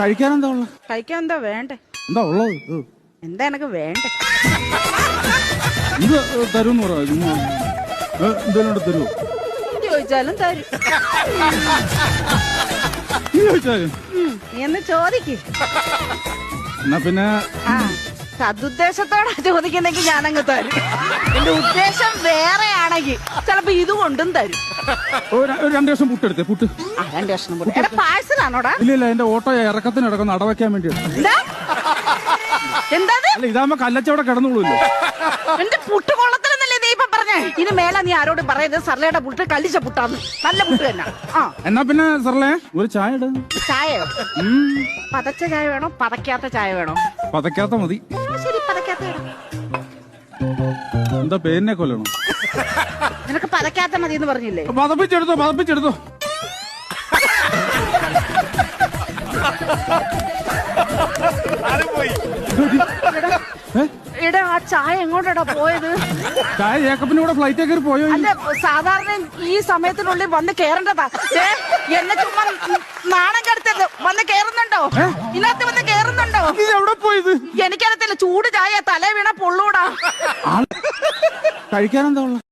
കഴിക്കാൻ എന്താ ഉള്ളത് കഴിക്കാൻ എന്താ വേണ്ടേ? എന്താ ഉള്ളത്? എന്താ എനക്ക് വേണ്ടേ? ഇത് ചുമ്മാ ഏ, എന്തേലും തരുമോ ചോദിച്ചാലും തരും. ചോദിച്ചാലും എന്ന് ചോദിക്ക്. എന്നാ പിന്നെ സതുദ്ദേശത്തോടെ ചോദിക്കുന്നെങ്കിൽ ഞാനങ്ങ് തരും. എന്റെ ഉദ്ദേശം വേറെ ആണെങ്കിൽ ചിലപ്പോ ഇതുകൊണ്ടും തരും. രണ്ടു ദിവസം പുട്ടെടുത്തേ പുട്ട്. രണ്ട് പാഴ്സലാണോടാ? ഇല്ല ഇല്ല എന്റെ ഓട്ടോ ഇറക്കത്തിന് ഇടക്കുന്ന അടവയ്ക്കാൻ വേണ്ടി എന്താ? എന്താ അല്ല ഇതാകുമ്പോ കല്ലച്ചവിടെ കിടന്നുള്ളൂല്ലോ എന്റെ പുട്ട് കൊള്ളത്തിലെന്നല്ലേ നീ ഇപ്പൊ പറഞ്ഞേ? ഇനി മേല നീ ആരോട് പറയരുത് സർലയുടെ പുട്ട് കല്ലിച്ച പുട്ടാന്ന്. നല്ല പുട്ട് തന്നെ. ആ. എന്നാ പിന്നെ സർലേ ഒരു ചായ ഇടുന്നു ചായയോ? പതച്ച ചായ വേണോ? പതക്കാത്ത ചായ വേണോ? പതക്കാത്ത മതി. എന്താ പേരിനെ കൊല്ലണം? നിനക്ക് പതക്കാത്ത മതി എന്ന് പറഞ്ഞില്ലേ? പതപ്പിച്ചെടുത്തോ പതപ്പിച്ചെടുത്തോ? എടാ ആ ചായ എങ്ങോട്ടാ പോയത്? ചായ ജേക്കബിന്റെ കൂടെ ഫ്ലൈറ്റ് കയറി പോയോ അല്ല സാധാരണ ഈ സമയത്തിനുള്ളിൽ വന്ന് കേറേണ്ടതാ. എന്നെ ചുമ്മാ നാണം കെടുത്തത് വന്ന് കേറുന്നുണ്ടോ? ഇതിനകത്ത് വന്ന് കേറുന്നുണ്ടോ? ഇത് എവിടെ പോയത്? എനിക്കറിയത്തില്ല. ചൂട് ചായ തല വീണ പൊള്ളൂടാ. കഴിക്കാൻ എന്താ ഉള്ളത്